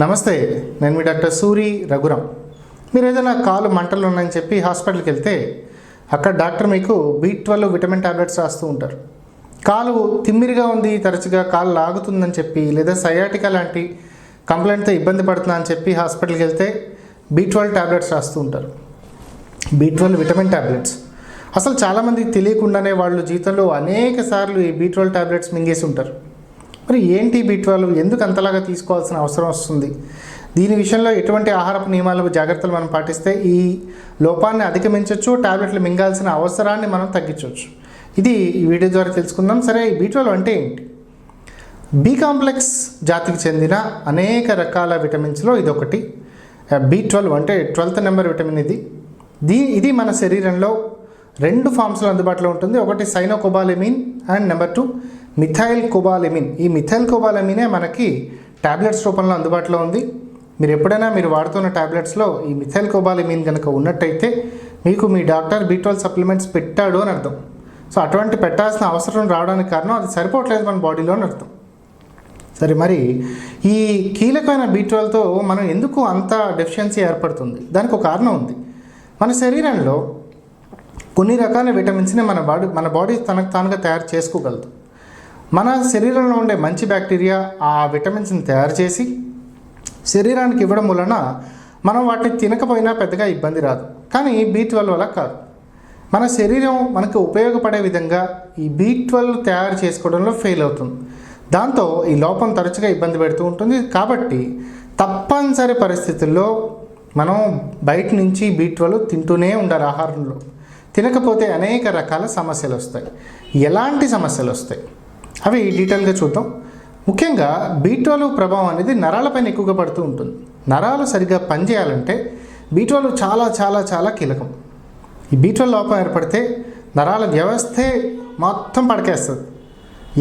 నమస్తే నేను మీ డాక్టర్ సూరి రఘురామ్ మీరు ఏదైనా కాలు మంటలు ఉన్నాయని చెప్పి హాస్పిటల్కి వెళ్తే అక్కడ డాక్టర్ మీకు బీ ట్వెల్వ్ విటమిన్ టాబ్లెట్స్ రాస్తూ ఉంటారు. కాలు తిమ్మిరిగా ఉంది తరచుగా కాలు లాగుతుందని చెప్పి లేదా సయాటికా లాంటి కంప్లైంట్తో ఇబ్బంది పడుతున్నా అని చెప్పి హాస్పిటల్కి వెళ్తే బీ ట్వెల్వ్ టాబ్లెట్స్ రాస్తూ ఉంటారు. B twelve vitamin tablets. అసలు చాలామందికి తెలియకుండానే వాళ్ళు జీవితంలో అనేక సార్లు ఈ బీ ట్వెల్వ్ టాబ్లెట్స్ మింగేసి ఉంటారు. మరి ఏంటి బీ ట్వెల్వ్ ఎందుకు అంతలాగా తీసుకోవాల్సిన అవసరం వస్తుంది? దీని విషయంలో ఎటువంటి ఆహారపు నియమాలు జాగ్రత్తలు మనం పాటిస్తే ఈ లోపాన్ని అధిగమించవచ్చు టాబ్లెట్లు మింగాల్సిన అవసరాన్ని మనం తగ్గించవచ్చు ఇది ఈ వీడియో ద్వారా తెలుసుకుందాం. సరే ఈ బీ ట్వెల్వ్ అంటే ఏంటి? బి కాంప్లెక్స్ జాతికి చెందిన అనేక రకాల విటమిన్స్లో ఇది ఒకటి బి ట్వెల్వ్ అంటే ట్వెల్త్ నెంబర్ విటమిన్ ఇది. దీ ఇది మన శరీరంలో రెండు ఫామ్స్లో అందుబాటులో ఉంటుంది. ఒకటి cyanocobalamin and number two methylcobalamin. ఈ మిథైల్ కోబాలెమినే మనకి ట్యాబ్లెట్స్ రూపంలో అందుబాటులో ఉంది. మీరు ఎప్పుడైనా మీరు వాడుతున్న టాబ్లెట్స్లో ఈ మిథైల్ కోబాలెమిన్ కనుక ఉన్నట్టయితే మీకు మీ డాక్టర్ బి సప్లిమెంట్స్ పెట్టాడు అని అర్థం. సో అటువంటి పెట్టాల్సిన అవసరం రావడానికి కారణం అది సరిపోవట్లేదు మన బాడీలో అని అర్థం. సరే మరి ఈ కీలకమైన బీ మనం ఎందుకు అంత డెఫిషియన్సీ ఏర్పడుతుంది? దానికి ఒక కారణం ఉంది. మన శరీరంలో కొన్ని రకాల విటమిన్స్ని మన బాడీ మన బాడీ తనకు తానుగా తయారు చేసుకోగలదు. మన శరీరంలో ఉండే మంచి బ్యాక్టీరియా ఆ విటమిన్స్ని తయారు చేసి శరీరానికి ఇవ్వడం వలన మనం వాటిని తినకపోయినా పెద్దగా ఇబ్బంది రాదు. కానీ బీ ట్వెల్వ్ వల్ల కాదు. మన శరీరం మనకు ఉపయోగపడే విధంగా ఈ బీ ట్వెల్వ్ తయారు చేసుకోవడంలో ఫెయిల్ అవుతుంది. దాంతో ఈ లోపం తరచుగా ఇబ్బంది పెడుతూ ఉంటుంది. కాబట్టి తప్పనిసరి పరిస్థితుల్లో మనం బయట నుంచి బీ ట్వెల్వ్ తింటూనే ఉండాలి ఆహారంలో. తినకపోతే అనేక రకాల సమస్యలు వస్తాయి. ఎలాంటి సమస్యలు వస్తాయి? అవి డీటెయిల్గా చూద్దాం. ముఖ్యంగా బీ ట్వెల్వ్ ప్రభావం అనేది నరాలపైన ఎక్కువగా పడుతూ ఉంటుంది. నరాలు సరిగ్గా పనిచేయాలంటే బీ ట్వెల్వ్ చాలా చాలా చాలా కీలకం. ఈ బీ ట్వెల్వ్ లోపం ఏర్పడితే నరాల వ్యవస్థే మొత్తం పడకేస్తుంది.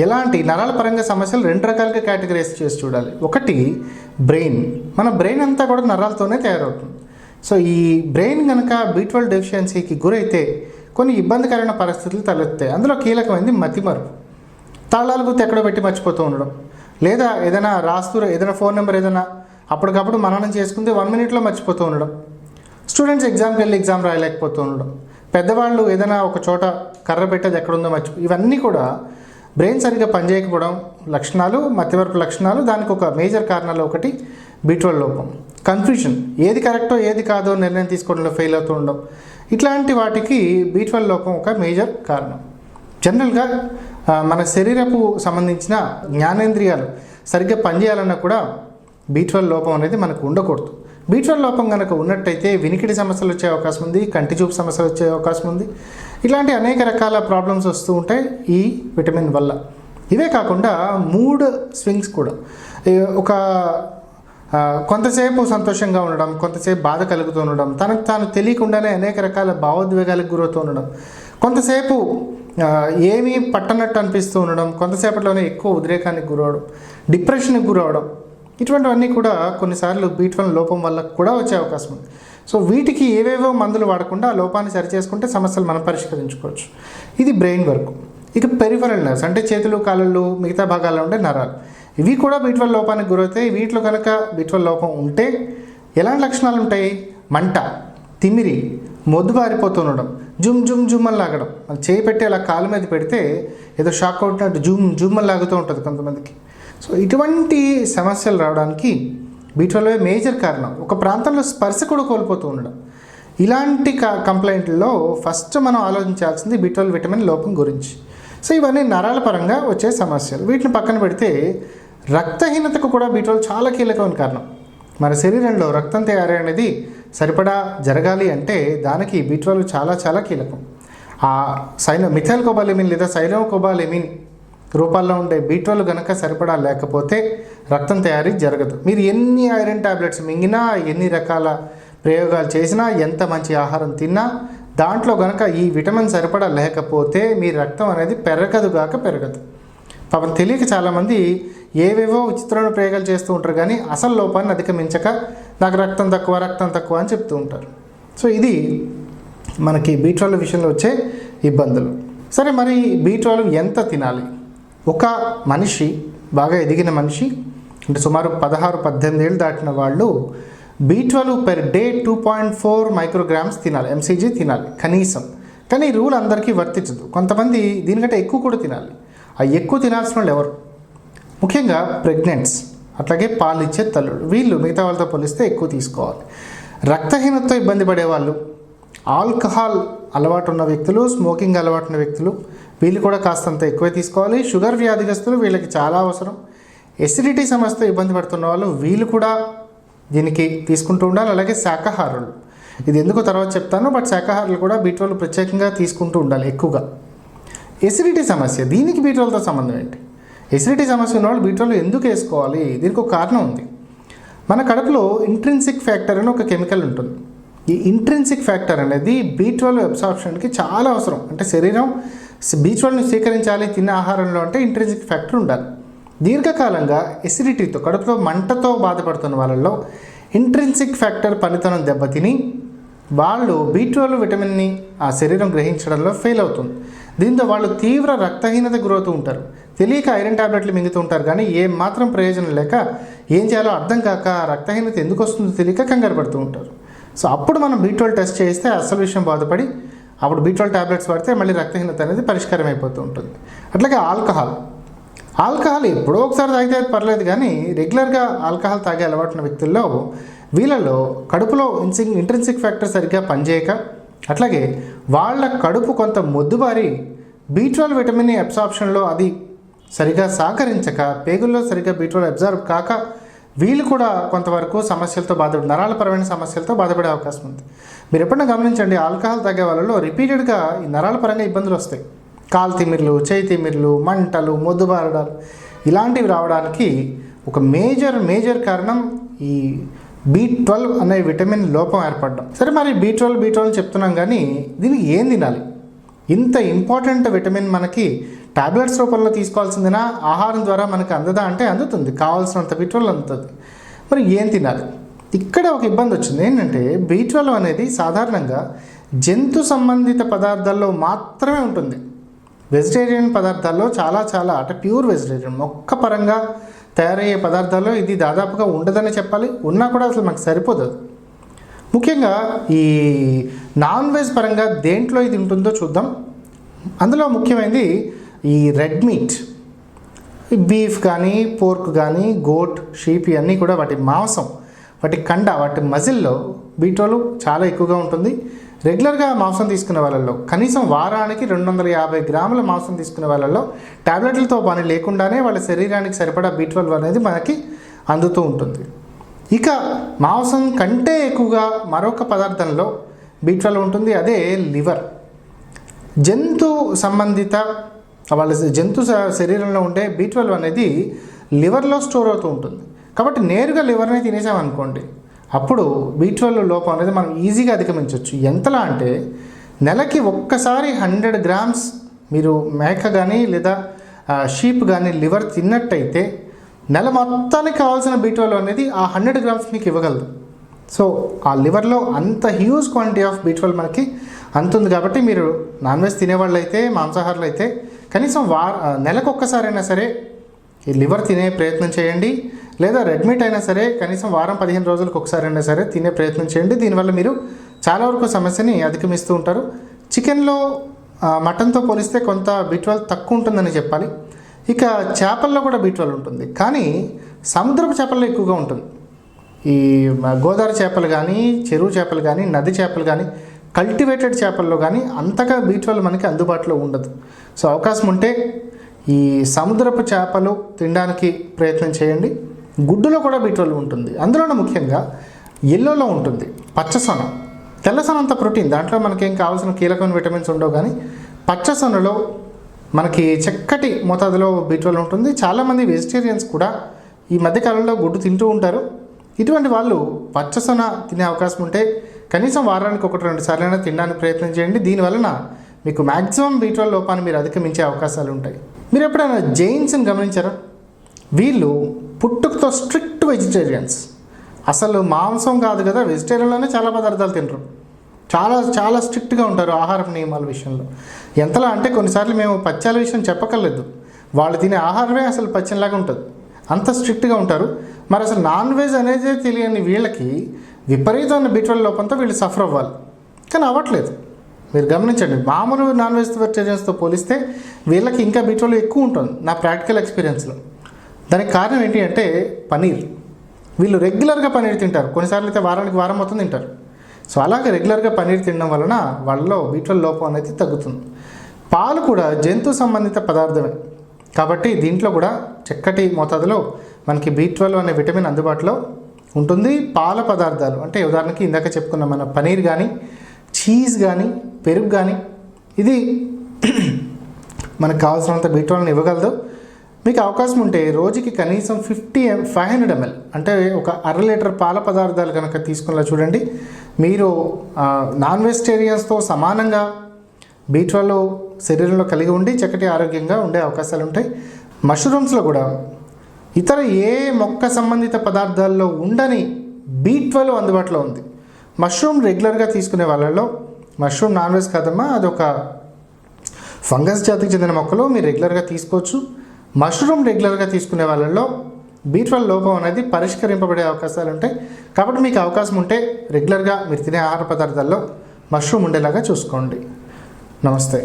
ఎలాంటి నరాల పరంగా సమస్యలు రెండు రకాలుగా కేటగరైజ్ చేసి చూడాలి. ఒకటి బ్రెయిన్. మన బ్రెయిన్ అంతా కూడా నరాలతోనే తయారవుతుంది. సో ఈ బ్రెయిన్ కనుక బీ ట్వెల్వ్ డెఫిషియన్సీకి గురైతే కొన్ని ఇబ్బందికరమైన పరిస్థితులు తలెత్తాయి. అందులో కీలకమైనది మతిమరుపు. తాళాలు గుర్తు ఎక్కడో పెట్టి మర్చిపోతూ ఉండడం. లేదా ఏదైనా రాస్తూ ఏదైనా ఫోన్ నెంబర్ ఏదైనా అప్పటికప్పుడు మననం చేసుకుంటే వన్ మినిట్లో మర్చిపోతూ ఉండడం. స్టూడెంట్స్ ఎగ్జామ్కి వెళ్ళి ఎగ్జామ్ రాయలేకపోతూ ఉండడం. పెద్దవాళ్ళు ఏదైనా ఒక చోట కర్ర పెట్టేది ఎక్కడుందో మర్చి ఇవన్నీ కూడా బ్రెయిన్ సరిగ్గా పనిచేయకపోవడం లక్షణాలు మధ్యవరపు లక్షణాలు దానికి ఒక మేజర్ కారణాలు ఒకటి బీట్వల్ లోపం. కన్ఫ్యూషన్. ఏది కరెక్టో ఏది కాదో నిర్ణయం తీసుకోవడంలో ఫెయిల్ అవుతూ ఉండడం. ఇట్లాంటి వాటికి బీట్వల్ లోపం ఒక మేజర్ కారణం. జనరల్గా మన శరీరపు సంబంధించిన జ్ఞానేంద్రియాలు సరిగ్గా పనిచేయాలన్నా కూడా బీట్వెల్ లోపం అనేది మనకు ఉండకూడదు. బీట్వెల్ లోపం కనుక ఉన్నట్టయితే వినికిడి సమస్యలు వచ్చే అవకాశం ఉంది కంటి చూపు సమస్యలు వచ్చే అవకాశం ఉంది. ఇలాంటి అనేక రకాల ప్రాబ్లమ్స్ వస్తూ ఉంటాయి ఈ విటమిన్ వల్ల. ఇవే కాకుండా మూడ్ స్వింగ్స్ కూడా. ఒక కొంతసేపు సంతోషంగా ఉండడం కొంతసేపు బాధ కలుగుతూ ఉండడం తనకు తాను తెలియకుండానే అనేక రకాల భావోద్వేగాలకు గురవుతూ ఉండడం కొంతసేపు ఏమీ పట్టనట్టు అనిపిస్తూ ఉండడం కొంతసేపట్లోనే ఎక్కువ ఉద్రేకానికి గురవడం డిప్రెషన్కి గురవడం ఇటువంటివన్నీ కూడా కొన్నిసార్లు బీట్వల్ లోపం వల్ల కూడా వచ్చే అవకాశం ఉంది. సో వీటికి ఏవేవో మందులు వాడకుండా ఆ లోపాన్ని సరిచేసుకుంటే సమస్యలు మనం పరిష్కరించుకోవచ్చు. ఇది బ్రెయిన్ వర్క్. ఇక పెరిఫరల్ నర్వ్స్ అంటే చేతులు కాళ్ళు మిగతా భాగాల్లో ఉండే నరాలు. ఇవి కూడా బీట్వల్ లోపానికి గురవుతాయి. వీటిలో కనుక బీట్వల్ లోపం ఉంటే ఎలాంటి లక్షణాలు ఉంటాయి? మంట తిమిరి మొద్దు బారిపోతుండడం జుమ్ జుమ్ జుమ్ అని లాగడం. అది చేయి పెట్టి అలా కాలు మీద పెడితే ఏదో షాక్ అవుతున్నట్టు జుమ్ జుమ్ అని లాగుతూ ఉంటుంది కొంతమందికి. సో ఇటువంటి సమస్యలు రావడానికి బీట్వల్వే మేజర్ కారణం. ఒక ప్రాంతంలో స్పర్శ కూడా కోల్పోతూ ఉండడం. ఇలాంటి క కంప్లైంట్లలో ఫస్ట్ మనం ఆలోచించాల్సింది బీట్వల్ విటమిన్ లోపం గురించి. సో ఇవన్నీ నరాల పరంగా వచ్చే సమస్యలు. వీటిని పక్కన పెడితే రక్తహీనతకు కూడా బీట్వల్ చాలా కీలకమైన కారణం. మన శరీరంలో రక్తం తయారీ అనేది సరిపడా జరగాలి అంటే దానికి బీట్వల్ చాలా చాలా కీలకం. ఆ సైనో మిథైల్ కోబాలెమిన్ లేదా సైనో కోబాలెమిన్ రూపాల్లో ఉండే బీట్రోలు కనుక సరిపడా లేకపోతే రక్తం తయారీ జరగదు. మీరు ఎన్ని ఐరన్ టాబ్లెట్స్ మింగినా ఎన్ని రకాల ప్రయోగాలు చేసినా ఎంత మంచి ఆహారం తిన్నా దాంట్లో కనుక ఈ విటమిన్ సరిపడా లేకపోతే మీ రక్తం అనేది పెరగదు గాక పెరగదు. పాపం తెలియక చాలామంది ఏవేవో విచిత్రమైన ప్రయోగాలు చేస్తూ ఉంటారు కానీ అసలు లోపాన్ని అధిగమించక నాకు రక్తం తక్కువ రక్తం తక్కువ అని చెప్తూ ఉంటారు. సో ఇది మనకి బీ ట్వెల్వ్ విషయంలో వచ్చే ఇబ్బందులు. సరే మరి బీ ట్వెల్వ్ ఎంత తినాలి? ఒక మనిషి బాగా ఎదిగిన మనిషి అంటే సుమారు పదహారు పద్దెనిమిది ఏళ్ళు దాటిన వాళ్ళు B twelve per day two point four micrograms తినాలి ఎంసీజీ తినాలి కనీసం. కానీ ఈ రూల్ అందరికీ వర్తించదు. కొంతమంది దీనికంటే ఎక్కువ కూడా తినాలి. ఆ ఎక్కువ తినాల్సిన వాళ్ళు ఎవరు? ముఖ్యంగా ప్రెగ్నెంట్స్. అట్లాగే పాలు ఇచ్చే తల్లుడు. వీళ్ళు మిగతా వాళ్ళతో పోలిస్తే ఎక్కువ తీసుకోవాలి. రక్తహీనతతో ఇబ్బంది పడేవాళ్ళు ఆల్కహాల్ అలవాటు ఉన్న వ్యక్తులు స్మోకింగ్ అలవాటు ఉన్న వ్యక్తులు వీళ్ళు కూడా కాస్తంత ఎక్కువే తీసుకోవాలి. షుగర్ వ్యాధిగ్రస్తులు వీళ్ళకి చాలా అవసరం. ఎసిడిటీ సమస్యతో ఇబ్బంది పడుతున్న వాళ్ళు వీళ్ళు కూడా దీనికి తీసుకుంటూ ఉండాలి. అలాగే శాకాహారులు. ఇది ఎందుకు తర్వాత చెప్తాను బట్ శాకాహారులు కూడా బీట్రోల్ ప్రత్యేకంగా తీసుకుంటూ ఉండాలి ఎక్కువగా. ఎసిడిటీ సమస్య. దీనికి బీట్రోల్తో సంబంధం ఏంటి? ఎసిడిటీ సమస్య ఉన్న వాళ్ళు బీట్రోల్ ఎందుకు వేసుకోవాలి? దీనికి ఒక కారణం ఉంది. మన కడుపులో ఇంట్రిన్సిక్ ఫ్యాక్టర్ అని ఒక కెమికల్ ఉంటుంది. ఈ ఇంట్రిన్సిక్ ఫ్యాక్టర్ అనేది బీ ట్వెల్వ్ అబ్సార్ప్షన్కి చాలా అవసరం. అంటే శరీరం బీ ట్వెల్వ్ని స్వీకరించాలి తిన్న ఆహారంలో అంటే ఇంట్రిన్సిక్ ఫ్యాక్టర్ ఉండాలి. దీర్ఘకాలంగా ఎసిడిటీతో కడుపులో మంటతో బాధపడుతున్న వాళ్ళలో ఇంట్రిన్సిక్ ఫ్యాక్టర్ పనితనం దెబ్బతిని వాళ్ళు బీ ట్వెల్వ్ విటమిన్ని ఆ శరీరం గ్రహించడంలో ఫెయిల్ అవుతుంది. దీంతో వాళ్ళు తీవ్ర రక్తహీనత గురవుతూ ఉంటారు. తెలియక ఐరన్ ట్యాబ్లెట్లు మింగుతూ ఉంటారు. కానీ ఏం మాత్రం ప్రయోజనం లేక ఏం చేయాలో అర్థం కాక రక్తహీనత ఎందుకు వస్తుందో తెలియక కంగారు పడుతూ ఉంటారు. సో అప్పుడు మనం బీ టెస్ట్ చేస్తే అసలు విషయం బాధపడి అప్పుడు బీ ట్యాబ్లెట్స్ టాబ్లెట్స్ పడితే మళ్ళీ రక్తహీనత అనేది పరిష్కారం అయిపోతూ ఉంటుంది. అట్లాగే ఆల్కహాల్. ఆల్కహాల్ ఎప్పుడో ఒకసారి తాగితే పర్లేదు కానీ రెగ్యులర్గా ఆల్కహాల్ తాగే అలవాటున్న వ్యక్తుల్లో వీళ్ళలో కడుపులో ఇన్సింగ్ ఇంట్రెన్సిక్ ఫ్యాక్టర్ సరిగ్గా పనిచేయక అట్లాగే వాళ్ళ కడుపు కొంత మొద్దుబారి బీ ట్వెల్వ్ విటమిన్ అబ్సార్ప్షన్లో అది సరిగా సహకరించక పేగుల్లో సరిగా బీ ట్వెల్వ్ అబ్జర్వ్ కాక వీళ్ళు కూడా కొంతవరకు సమస్యలతో బాధపడి నరాలపరమైన సమస్యలతో బాధపడే అవకాశం ఉంది. మీరు ఎప్పుడైనా గమనించండి ఆల్కహాల్ తగ్గే వాళ్ళలో రిపీటెడ్గా ఈ నరాల పరంగా ఇబ్బందులు వస్తాయి. కాలు తిమిర్లు చేయి తిమిర్లు మంటలు మొద్దుబారడాలు ఇలాంటివి రావడానికి ఒక మేజర్ మేజర్ కారణం ఈ బీ ట్వెల్వ్ అనే విటమిన్ లోపం ఏర్పడడం. సరే మరి బీ ట్వెల్వ్ బీ ట్వెల్వ్ చెప్తున్నాం కానీ దీనికి ఏం తినాలి? ఇంత ఇంపార్టెంట్ విటమిన్ మనకి టాబ్లెట్స్ రూపంలో తీసుకోవాల్సిందినా ఆహారం ద్వారా మనకి అందదా అంటే అందుతుంది. కావాల్సినంత బి ట్వెల్వ్ అందుతుంది. మరి ఏం తినాలి? ఇక్కడ ఒక ఇబ్బంది వచ్చింది. ఏంటంటే బి ట్వెల్వ్ అనేది సాధారణంగా జంతు సంబంధిత పదార్థాల్లో మాత్రమే ఉంటుంది. వెజిటేరియన్ పదార్థాల్లో చాలా చాలా అంటే ప్యూర్ వెజిటేరియన్ మొక్క పరంగా తయారయ్యే పదార్థాల్లో ఇది దాదాపుగా ఉండదని చెప్పాలి. ఉన్నా కూడా అసలు మనకు సరిపోదు ముఖ్యంగా ఈ నాన్ వెజ్ పరంగా దేంట్లో ఇది ఉంటుందో చూద్దాం. అందులో ముఖ్యమైనది ఈ రెడ్ మీట్. బీఫ్ కానీ పోర్క్ కానీ గోట్ షీప్ ఇవన్నీ కూడా వాటి మాంసం వాటి కండ వాటి మజిల్లో బీటోలు చాలా ఎక్కువగా ఉంటుంది. రెగ్యులర్గా మాంసం తీసుకునే వాళ్ళల్లో కనీసం వారానికి రెండు వందల యాభై గ్రాముల మాంసం తీసుకునే వాళ్ళల్లో టాబ్లెట్లతో పని లేకుండానే వాళ్ళ శరీరానికి సరిపడా బీట్రోల్ అనేది మనకి అందుతూ ఉంటుంది. ఇక మాంసం కంటే ఎక్కువగా మరొక పదార్థంలో బీ ఉంటుంది అదే లివర్. జంతు సంబంధిత వాళ్ళ జంతు శరీరంలో ఉండే బీ ట్వెల్వ్ అనేది లివర్లో స్టోర్ అవుతూ ఉంటుంది. కాబట్టి నేరుగా లివర్ని తినేసామనుకోండి అప్పుడు బీ ట్వెల్వ్ లోపం అనేది మనం ఈజీగా అధిగమించవచ్చు ఎంతలా అంటే నెలకి ఒక్కసారి హండ్రెడ్ గ్రామ్స్ మీరు మేక కానీ లేదా షీప్ కానీ లివర్ తిన్నట్టయితే నెల మొత్తానికి కావాల్సిన బీ ట్వెల్వ్ అనేది ఆ హండ్రెడ్ గ్రామ్స్ మీకు ఇవ్వగలదు. సో ఆ లివర్లో అంత huge quantity of B twelve మనకి అంతుంది కాబట్టి మీరు నాన్ వెజ్ తినేవాళ్ళు అయితే మాంసాహారులు అయితే కనీసం వార నెలకు ఒక్కసారైనా సరే ఈ లివర్ తినే ప్రయత్నం చేయండి. లేదా రెడ్ మీట్ అయినా సరే కనీసం వారం పదిహేను రోజులకు ఒకసారి అయినా సరే తినే ప్రయత్నం చేయండి. దీనివల్ల మీరు చాలా వరకు సమస్యని అధిగమిస్తూ ఉంటారు. చికెన్లో మటన్తో పోలిస్తే కొంత బీ ట్వెల్వ్ తక్కువ ఉంటుందని చెప్పాలి. ఇక చేపల్లో కూడా బీ ట్వెల్వ్ ఉంటుంది. కానీ సముద్రపు చేపల్లో ఎక్కువగా ఉంటుంది. ఈ గోదావరి చేపలు కానీ చెరువు చేపలు కానీ నది చేపలు కానీ కల్టివేటెడ్ చేపల్లో కానీ అంతగా బీట్రోల్ మనకి అందుబాటులో ఉండదు. సో అవకాశం ఉంటే ఈ సముద్రపు చేపలు తినడానికి ప్రయత్నం చేయండి. గుడ్డులో కూడా బీట్రోల్ ఉంటుంది. అందులోనూ ముఖ్యంగా ఎల్లోలో ఉంటుంది. పచ్చసొన. తెల్లసొనంత ప్రోటీన్. దాంట్లో మనకేం కావాల్సిన కీలకమైన విటమిన్స్ ఉండవు కానీ పచ్చసొనలో మనకి చక్కటి మోతాదులో బీట్రోల్ ఉంటుంది. చాలామంది వెజిటేరియన్స్ కూడా ఈ మధ్యకాలంలో గుడ్డు తింటూ ఉంటారు. ఇటువంటి వాళ్ళు పచ్చసొన తినే అవకాశం ఉంటే కనీసం వారానికి ఒకటి రెండు సార్లైనా తినడానికి ప్రయత్నం చేయండి. దీనివలన మీకు మ్యాక్సిమం బీట్రోల్ లోపాన్ని మీరు అధిగమించే అవకాశాలు ఉంటాయి. మీరు ఎప్పుడైనా జైన్స్ని గమనించారా? వీళ్ళు పుట్టుకతో స్ట్రిక్ట్ వెజిటేరియన్స్ అసలు మాంసం కాదు కదా వెజిటేరియన్లోనే చాలా పదార్థాలు తినరు. చాలా చాలా స్ట్రిక్ట్గా ఉంటారు ఆహార నియమాల విషయంలో. ఎంతలా అంటే కొన్నిసార్లు మేము పచ్చాల విషయం చెప్పకర్లేదు వాళ్ళు తినే ఆహారమే అసలు పచ్చనిలాగా ఉంటుంది. అంత స్ట్రిక్ట్గా ఉంటారు. మరి అసలు నాన్ వెజ్ అనేది తెలియని వీళ్ళకి విపరీతమైన బిట్వల్ లోపంతో వీళ్ళు సఫర్ అవ్వాలి. కానీ అవ్వట్లేదు. మీరు గమనించండి మామూలు నాన్ వెజిటేరియన్స్తో పోలిస్తే వీళ్ళకి ఇంకా బిట్వల్ ఎక్కువ ఉంటుంది నా ప్రాక్టికల్ ఎక్స్పీరియన్స్లో. దానికి కారణం ఏంటి అంటే పనీర్. వీళ్ళు రెగ్యులర్గా పనీర్ తింటారు. కొన్నిసార్లు అయితే వారానికి వారం మొత్తం తింటారు. సో అలాగే రెగ్యులర్గా పన్నీర్ తినడం వలన వాళ్ళలో వీటిలో లోపం అనేది తగ్గుతుంది. పాలు కూడా జంతు సంబంధిత పదార్థమే. కాబట్టి దీంట్లో కూడా చక్కటి మోతాదులో మనకి బీ ట్వెల్వ్ అనే విటమిన్ అందుబాటులో ఉంటుంది. పాల పదార్థాలు అంటే ఉదాహరణకి ఇందాక చెప్పుకున్న మన పనీర్ కానీ చీజ్ కానీ పెరుగు కానీ ఇది మనకు కావాల్సినంత బీ ట్వెల్వ్ని ఇవ్వగలదు. మీకు అవకాశం ఉంటే రోజుకి కనీసం fifty M five hundred ML అంటే ఒక అర లీటర్ పాల పదార్థాలు కనుక తీసుకునేలా చూడండి. మీరు నాన్ వెజిటేరియన్స్తో సమానంగా బీ ట్వెల్వ్ శరీరంలో కలిగి ఉండి చక్కటి ఆరోగ్యంగా ఉండే అవకాశాలు ఉంటాయి మష్రూమ్స్లో కూడా ఇతర ఏ మొక్క సంబంధిత పదార్థాల్లో ఉండని బీ ట్వెల్వ్ అందుబాటులో ఉంది. మష్రూమ్ రెగ్యులర్గా తీసుకునే వాళ్ళలో మష్రూమ్ నాన్ వెజ్ కాదమ్మా అదొక ఫంగస్ జాతికి చెందిన మొక్కలు మీరు రెగ్యులర్గా తీసుకోవచ్చు. మష్రూమ్ రెగ్యులర్గా తీసుకునే వాళ్ళలో బీ ట్వెల్వ్ లోపం అనేది పరిష్కరింపబడే అవకాశాలు ఉంటాయి కాబట్టి మీకు అవకాశం ఉంటే రెగ్యులర్గా మీరు తినే ఆహార పదార్థాల్లో మష్రూమ్ ఉండేలాగా చూసుకోండి. నమస్తే.